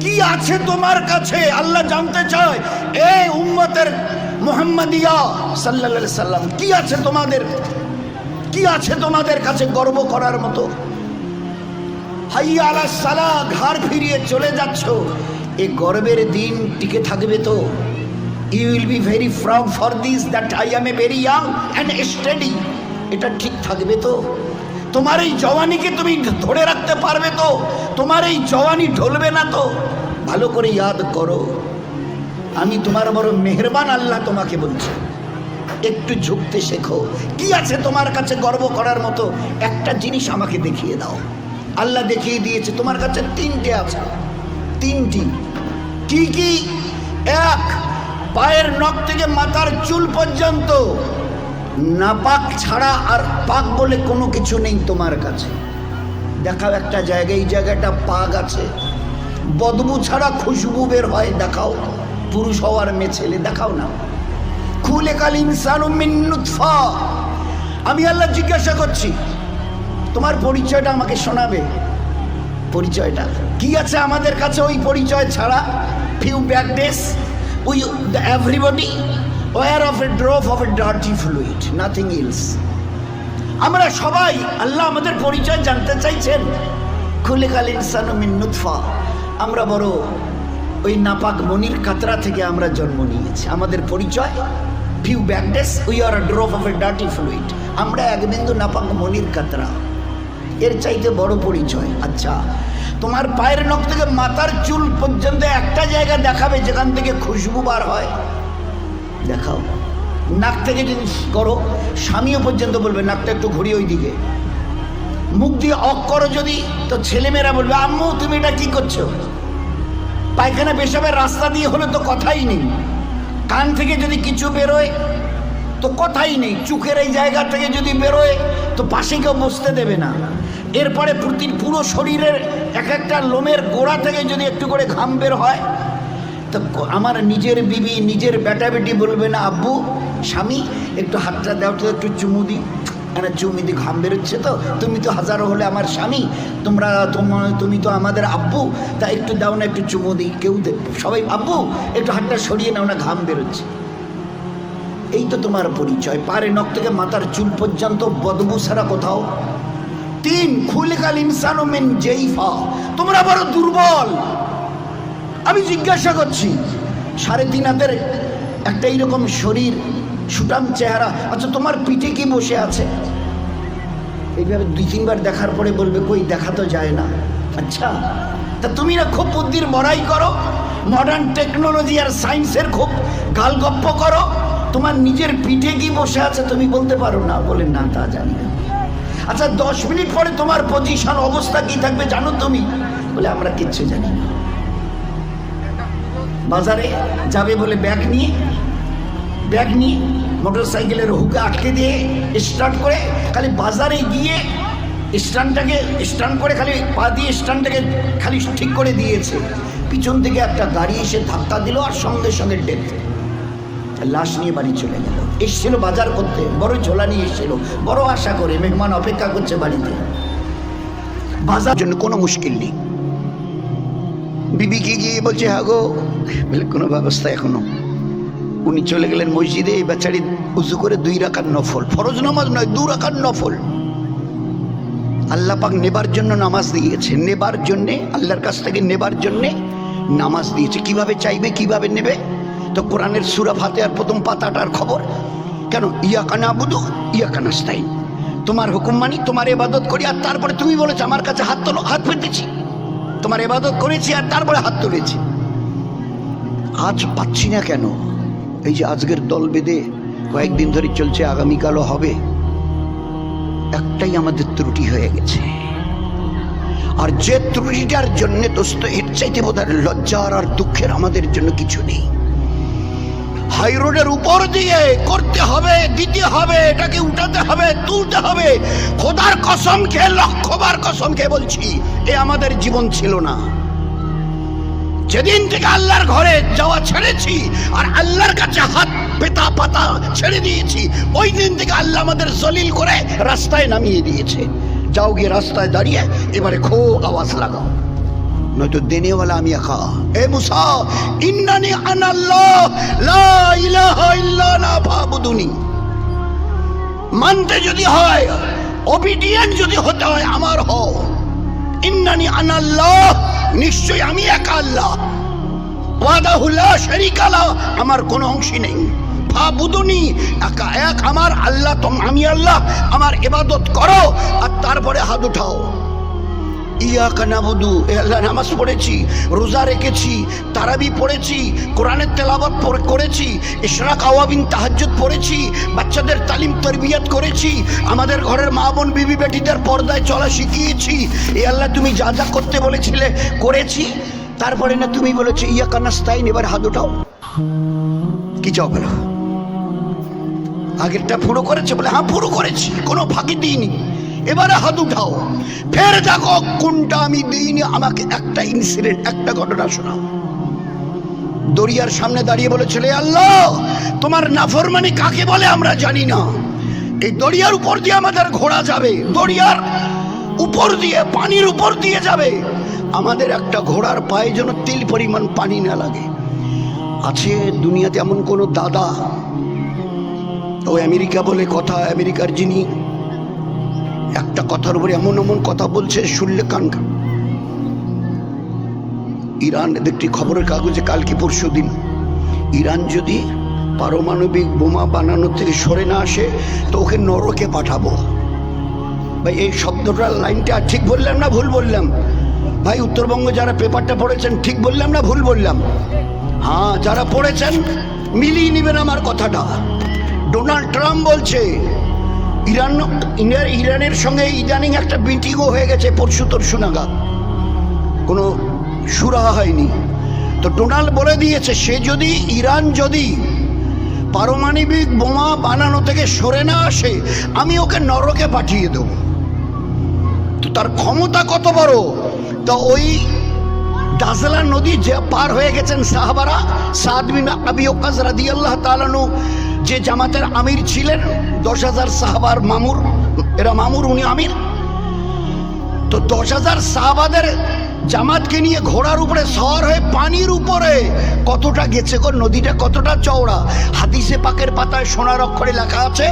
কি আছে তোমার কাছে? আল্লাহ জানতে চায়। এ উম্মতের মোহাম্মদিয়া সাল্লাল্লাহু সাল্লাম, কি আছে তোমাদের? কি আছে তোমাদের কাছে গর্ব করার মতো? হাইয়া সালা, ঘাড় ফিরিয়ে চলে যাচ্ছ। এই গর্বের দিন টিকে থাকবে তো। You will be very proud for this that I am a very young and study এটা ঠিক থাকবে তো? তোমার এই জওয়ানিকে তুমি ধরে রাখতে পারবে তো? তোমার এই জওয়ানি ঢলবে না তো? ভালো করে ইয়াদ করো। আমি তোমার বড় মেহরবান আল্লাহ তোমাকে বলছি। একটু ঝুঁকতে শেখো। কি আছে তোমার কাছে গর্ব করার মতো? একটা জিনিস আমাকে দেখিয়ে দাও। আল্লাহ দেখিয়ে দিয়েছে, তোমার কাছে তিনটে আছে। তিনটি। কি কি? এক, পায়ের নখ থেকে মাথার চুল পর্যন্ত। নাপাক ছাড়া আর পাক বলে কোনো কিছু নেই তোমার কাছে। দেখাও একটা জায়গায়, এই জায়গাটা পাক আছে। বদবু ছাড়া খুশবু বের হয়, দেখাও। পুরুষ হওয়ার মেয়ে ছেলে, দেখাও না। খুলে কাল ইনসানু আমি আল্লাহ জিজ্ঞাসা করছি, তোমার পরিচয়টা আমাকে শোনাবে? পরিচয়টা। কি আছে আমাদের কাছে ওই পরিচয় ছাড়া? Few back days we everybody were of a drop of a dirty fluid nothing else আমরা সবাই আল্লাহ আমাদের পরিচয় জানতে চাইছেন। খুলে কাল ইনসানু নুতফা। আমরা বড় ওই নাপাক মনির কাতরা থেকে আমরা জন্ম নিয়েছি। আমাদের পরিচয় few back days we are a drop of a dirty fluid আমরা এক বিন্দু নাপাক মনির কাতরা। এর চাইতে বড় পরিচয় আচ্ছা তোমার পায়ের নখ থেকে মাথার চুল পর্যন্ত একটা জায়গা দেখাবে যেখান থেকে খুশবু বার হয়। দেখাও। নাক থেকে যদি করো, স্বামীও পর্যন্ত বলবে, নাকটা একটু ঘুরিয়ে ওই দিকে মুখ দিয়ে অক করো যদি, তো ছেলেমেয়েরা বলবে, আম্মু, তুমি এটা কি করছ? পায়খানা পেশাবের রাস্তা দিয়ে হলে তো কথাই নেই। কান থেকে যদি কিছু বেরোয়, তো কথাই নেই। চোখের এই জায়গা থেকে যদি বেরোয়, তো পাশে কেউ বসতে দেবে না। এরপরে প্রতি পুরো শরীরের এক একটা লোমের গোড়া থেকে যদি একটু করে ঘাম বের হয় তো আমার নিজের বিবি, নিজের বেটা বেটি বলবে না, আব্বু, স্বামী, একটু হাতটা দাও তো, একটু চুমু দি। মানে চুমু দি ঘাম বেরোচ্ছে তো, তুমি তো হাজারো হলে আমার স্বামী, তোমরা, তোমার, তুমি তো আমাদের আব্বু, তা একটু দাও না, একটু চুমু দিই কেউ সবাই, আব্বু, একটু হাতটা সরিয়ে নাও না, ঘাম বেরোচ্ছে। এই তো তোমার পরিচয়, পারে নখ থেকে মাথার চুল পর্যন্ত বদবু ছাড়া কোথাও। তিন, খুলিকাল ইনসানো মেন জেইফা, তোমরা বড় দুর্বল। আমি জিজ্ঞাসা করছি, সাড়ে তিন হাতের একটা এইরকম শরীর সুটাম চেহারা আচ্ছা তোমার পিঠে কি বসে আছে? এইভাবে দুই তিনবার দেখার পরে বলবে, কই, দেখা তো যায় না। আচ্ছা তা তুমি না খুব বুদ্ধির মরাই করো মডার্ন টেকনোলজি আর সায়েন্সের খুব গালগপ্প করো, তোমার নিজের পিঠে কি বসে আছে তুমি বলতে পারো না। বলে, না, তা জানি না। আচ্ছা দশ মিনিট পরে তোমার পজিশন অবস্থা কি থাকবে জানো তুমি? বলে, আমরা কিচ্ছু জানি না। বাজারে যাবে বলে ব্যাগ নিয়ে ব্যাগ নিয়ে মোটর সাইকেলের হুকে আটকে দিয়ে স্টার্ট করে খালি বাজারে গিয়ে স্ট্যান্ডটাকে, স্ট্যান্ড করে খালি পা দিয়ে স্ট্যান্ডটাকে খালি ঠিক করে দিয়েছে। পিছন থেকে একটা গাড়ি এসে ধাক্কা দিল আর সঙ্গে সঙ্গে ডেথ লাশ নিয়ে বাড়ি চলে গেল। এসছিল বাজার করতে। বড় ঝোলা নিয়ে এসছিল। বড় আশা করে মেহমান অপেক্ষা করছে বাড়িতে। বাজার জন্য কোনো মুশকিল নেই। বিবিকে গিয়ে বলছে হ্যাঁ গো, বলে কোনো ব্যবস্থা এখনও। উনি চলে গেলেন মসজিদে, এই বেচারি উজু করে দুই রাখার নফল। ফরজ নামাজ নয়, দু রাখার নফল। আল্লাহ পাক নেবার জন্য নামাজ দিয়েছে। নেবার জন্যে, আল্লাহর কাছ থেকে নেবার জন্যে নামাজ দিয়েছে। কীভাবে চাইবে, কীভাবে নেবে? তো কোরআনের সুরা আর প্রথম পাতাটার খবর, কেন? ইয়া কানা বুধু ইয়া কানাস্তাইন তোমার হুকুম মানি, তোমার এবাদত করি, আর তারপরে তুমি বলেছ, আমার কাছে হাত তোলো, হাত পেতেছি। তোমার এবাদত করেছি আর তারপরে হাত তুলেছি। আজ পাচ্ছি না কেন? এই যে আজকের দল বেঁধে কয়েকদিন ধরে চলছে, আগামীকালও হবে। একটাই আমাদের ত্রুটি হয়ে গেছে। আর যে ত্রুটিটার জন্য দোস্ত এর চাইতে বোধহয় লজ্জার আর দুঃখের আমাদের জন্য কিছু নেই। হাই রোডের উপর দিয়ে করতে হবে, দিতে হবে, এটাকে উঠাতে হবে, তুলতে হবে। খোদার কসম খেয়ে লক্ষবার কসম খেয়ে বলছি, এ আমাদের জীবন ছিল না। যেদিন থেকে আল্লাহর ঘরে যাওয়া ছেড়েছি, আর আল্লাহর কাছে হাত পেতা পাতা ছেড়ে দিয়েছি, ওই দিন থেকে আল্লাহ আমাদের জলিল করে রাস্তায় নামিয়ে দিয়েছে। যাও গিয়ে রাস্তায় দাঁড়িয়ে এবারে খো আওয়াজ লাগাও। নয়তো দেনেওয়ালা আমি একা। এ মুসা, ইন্নানি আনাল্লাহ, লা ইলাহা ইল্লা আনা ফাবুদুনি। মানতে যদি হয় ওবিডিয়েন্ট যদি হতে হয়, আমার হও। ইন্নানি আনাল্লাহ নিশ্চয় আমি একা আল্লাহ। ওয়াদাহুল্লাহ শরিকালা আমার কোনো অংশী নেই। ফাবুদুনি, একা এক, আমার আল্লাহ, তোম আমি আল্লাহ। আমার ইবাদত করো আর তারপরে হাত উঠাও। ইয়া কানাবুদু আল্লাহ নামাজ পড়েছি, রোজা রেখেছি, তারাবি পড়েছি, কোরআনের তেলাবত করেছি, ইশরাক, আওয়াবিন, তাহাজ্জুদ পড়েছি, বাচ্চাদের তালিম, তরবিয়ত করেছি, আমাদের ঘরের মা বোন, বিবি, বেটিদের পর্দায় চলা শিখিয়েছি। এ আল্লাহ তুমি যা যা করতে বলেছিলে, করেছি। তারপরে না তুমি বলেছ ইয়া কানাস্তাইন এবার হাত উঠাও। কি চাও বলো? আগেরটা পুরো করেছে বলে হ্যাঁ পুরো করেছি, কোনো ফাঁকি দিইনি। এবারে হাত উঠাও। ফের দেখো কোনটা আমি দিইনি, আমাকে একটা ইনসিডেন্ট একটা ঘটনা শোনাও। দরিয়ার সামনে দাঁড়িয়ে বলেছিল "এ আল্লাহ, তোমার নাফরমানি কাকে বলে আমরা জানি না। এই দরিয়ার উপর দিয়ে আমাদের ঘোড়া যাবে, দরিয়ার উপর দিয়ে, পানির উপর দিয়ে যাবে। আমাদের একটা ঘোড়ার পায়ে যেন তিল পরিমাণ পানি না লাগে। আছে দুনিয়াতে এমন কোনো দাদা, ও আমেরিকা বলে কথা, আমেরিকার যিনি একটা কথার উপরে এমন এমন কথা বলছে, শুনলে কান। ইরান একটি খবরের কাগজে কালকে পরশু দিন। ইরান যদি পারমাণবিক বোমা বানানো থেকে সরে না আসে, তো ওকে নরকে পাঠাবো। ভাই, এই শব্দটার লাইনটা ঠিক বললাম না ভুল বললাম? ভাই, উত্তরবঙ্গ যারা পেপারটা পড়েছেন, ঠিক বললাম না ভুল বললাম? হ্যাঁ যারা পড়েছেন, মিলিয়ে নেবেন আমার কথাটা। ডোনাল্ড ট্রাম্প বলছে ইরান ইরান- ইরানের সঙ্গে ইদানিং একটা মিটিংও হয়ে গেছে পরশু তরশু নাগাদ কোনো সুরা হয়নি। তো ডোনাল্ড বলে দিয়েছে, সে যদি, ইরান যদি পারমাণবিক বোমা বানানো থেকে সরে না আসে, আমি ওকে নরকে পাঠিয়ে দেব। তো তার ক্ষমতা কত বড়? তা ওই দাজলা নদী যে পার হয়ে গেছেন সাহাবারা সাদ বিন আবি ওকাজ রাদিয়াল্লাহ তাআলাহু যে জামাতের আমির ছিলেন দশ হাজার সাহাবার মামুর, এরা মামুর, উনি আমির। তো দশ হাজার সাহাবাদের জামাতকে নিয়ে ঘোড়ার উপরে শহর হয়ে পানির উপরে কতটা গেছে গো, নদীটা কতটা চওড়া? হাদিসে পাকের পাতায় সোনার অক্ষরে লেখা আছে,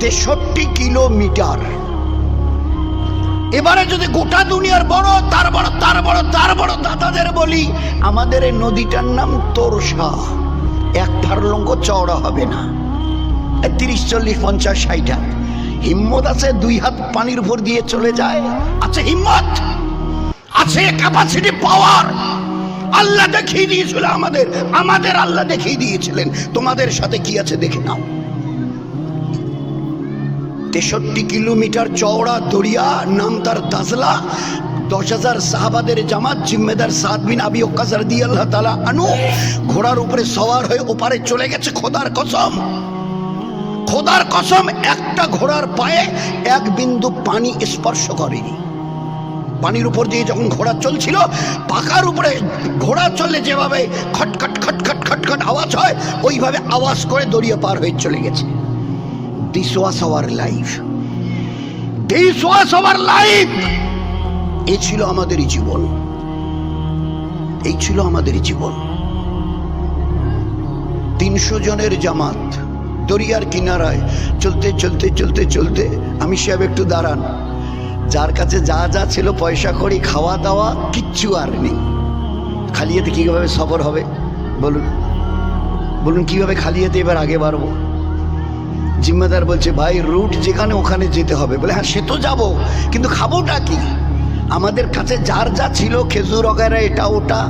তেষট্টি কিলোমিটার। এবারে যদি গোটা দুনিয়ার বড়, তার বড় তার বড় তার বড় দাদাদের বলি, আমাদের এই নদীটার নাম তোরসা। এক ফারলঙ্গ চওড়া হবে না। তিরিশ, চল্লিশ, পঞ্চাশ, ষাট হাত। হিম্মত আছে দুই হাত পানির উপর দিয়ে চলে যায়। আছে হিম্মত, আছে ক্যাপাসিটি পাওয়ার আল্লাহ দেখিয়ে দিয়েছিল আমাদের। আমাদের আল্লাহ দেখিয়ে দিয়েছিলেন। তোমাদের সাথে কি আছে দেখে নাও। তেষট্টি কিলোমিটার চওড়া দরিয়া, নাম তার দাজলা। দশ হাজার সাহাবাদের জামাত, জিম্মেদার সাদ বিন আবি ওকাজার দিয়ে আল্লাহ তালা আনু ঘোড়ার উপরে সওয়ার হয়ে ওপারে চলে গেছে খোদার কসম। খোদার কসম, একটা ঘোড়ার পায়ে এক বিন্দু পানি স্পর্শ করেনি। পানির উপর দিয়ে যখন ঘোড়া চলছিল পাকার উপরে ঘোড়া চললে যেভাবে খটখট খটখট খটখট আওয়াজ হয়, ওইভাবে আওয়াজ করে দরিয়া পার হয়ে চলে গেছে। This was our life this was our life এই ছিল আমাদের জীবন। এই ছিল আমাদের জীবন। তিনশো জনের জামাত দরিয়ার কিনারায় চলতে চলতে চলতে চলতে, আমি সাহেব একটু দাঁড়ান। যার কাছে যা যা ছিল পয়সা করি খাওয়া, দাওয়া, কিচ্ছু আর নেই। খালিয়াতে কীভাবে সফর হবে? বলুন। বলুন, কীভাবে খালিয়াতে এবার আগে বাড়বো? জিম্মেদার বলছে, ভাই রুট যেখানে ওখানে যেতে হবে। বলে হ্যাঁ সে তো যাব, কিন্তু খাবোটা কি? আমাদের কাছে যার যা ছিল, খেজুর অগেরা এটা, ওটা,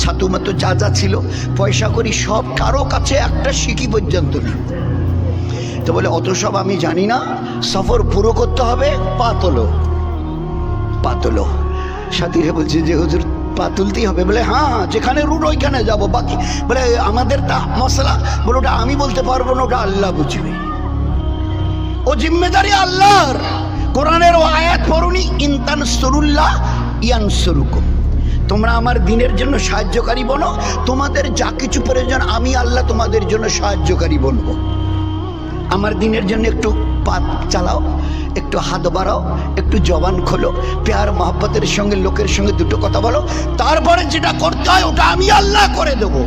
ছাতু মাতু যা যা ছিল, পয়সা করি, সব কারও কাছে একটা সিকি পর্যন্ত নেই। তো বলে, অত সব আমি জানি না, সফর পুরো করতে হবে পা তোলো পা তোলো সাথীরা বলছে, যে হুজুর, পা তুলতেই হবে। বলে হ্যাঁ যেখানে রুট ওইখানে যাব, বাকি। বলে, আমাদের তা মশলা, বলে, ওটা আমি বলতে পারব না, ওটা আল্লাহ বুঝবে। ও জিম্মেদারি আল্লাহর। কোরআনের ও আয়াত পড়ুনি, ইনতান সরুল্লাহ ইয়ান সরুকুম তোমরা আমার দিনের জন্য সাহায্যকারী বনো তোমাদের যা কিছু প্রয়োজন আমি আল্লাহ তোমাদের জন্য সাহায্যকারী বলব। আমার দিনের জন্য একটু পাত চালাও, একটু হাত বাড়াও, একটু জবান খোলো, প্যার মহাব্বতের সঙ্গে, লোকের সঙ্গে দুটো কথা বলো, তারপরে যেটা করতে হয় ওটা আমি আল্লাহ করে দেবো।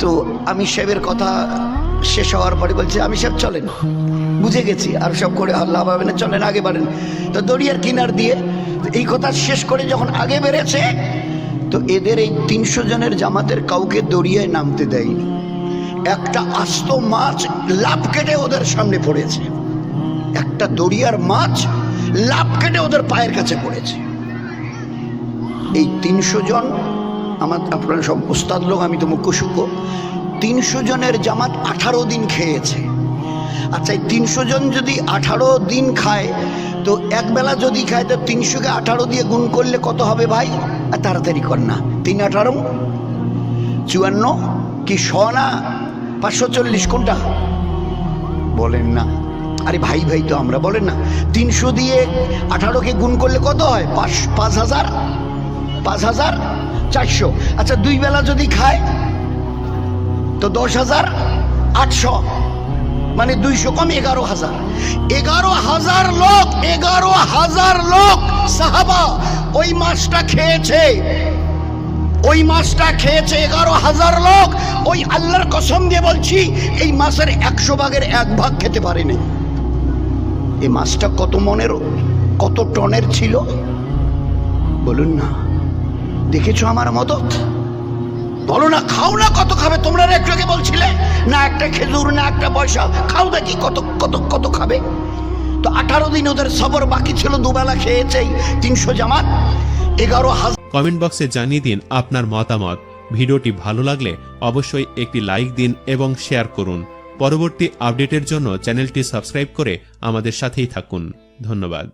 তো আমি সাহেবের কথা শেষ হওয়ার পরে বলছে, আমি সব চলেন বুঝে গেছি, আর সব করে আল্লাহ পাবে না, চলেন, আগে বাড়েন। তো দরিয়ার কিনার দিয়ে এই কথা শেষ করে যখন আগে বেড়েছে, তো এদের এই তিনশো জনের জামাতের কাউকে দরিয়ায় নামতে দেয়নি। একটা আস্ত মাছ লাভ কেটে ওদের সামনে পড়েছে। একটা দরিয়ার মাছ লাভ কেটে ওদের পায়ের কাছে পড়েছে। এই তিনশো জন, আমার, আপনারা সব ওস্তাদ লোক, আমি তো মুখ্য সুখ্য তিনশো জনের জামাত আঠারো দিন খেয়েছে। আচ্ছা এই তিনশো জন যদি আঠারো দিন খায়, তো একবেলা যদি খায়, তো তিনশোকে আঠারো দিয়ে গুণ করলে কত হবে ভাই? আর তাড়াতাড়ি কর না। তিন আঠারো? চুয়ান্ন? কি শ না? পাঁচশো চল্লিশ কোনটা? বলেন না। আরে ভাই ভাই তো আমরা বলেন না। তিনশো দিয়ে আঠারোকে গুণ করলে কত হয়? পাঁচ পাঁচ হাজার? পাঁচ হাজার? চারশো। আচ্ছা দুই বেলা যদি খায় তো দশ হাজার আটশো মানে দুইশো কম এগারো হাজার। এগারো হাজার লোক, এগারো হাজার লোক, সাহাবা, ওই মাছটা খেয়েছে। ওই মাছটা খেয়েছে এগারো হাজার লোক। ওই আল্লাহর কসম দিয়ে বলছি, এই মাছের একশো ভাগের এক ভাগ খেতে পারেনি। এই মাছটা কত মনের, কত টনের ছিল? বলুন না। দেখেছ আমার মদত? বলো না, খাও না কত খাবে? তোমরা একটু আগে বলছিলে, না একটা খেজুর, না একটা পয়সা, খাও দেখি কত কত কত খাবে। তো আঠারো দিন ওদের সবর বাকি ছিল, দুবেলা খেয়েছেই। তিনশো জামাত, এগারো হাজার কমেন্ট বক্সে জানিয়ে দিন আপনার মতামত। ভিডিওটি ভালো লাগলে অবশ্যই একটি লাইক দিন এবং শেয়ার করুন। পরবর্তী আপডেটের জন্য চ্যানেলটি সাবস্ক্রাইব করে আমাদের সাথেই থাকুন। ধন্যবাদ।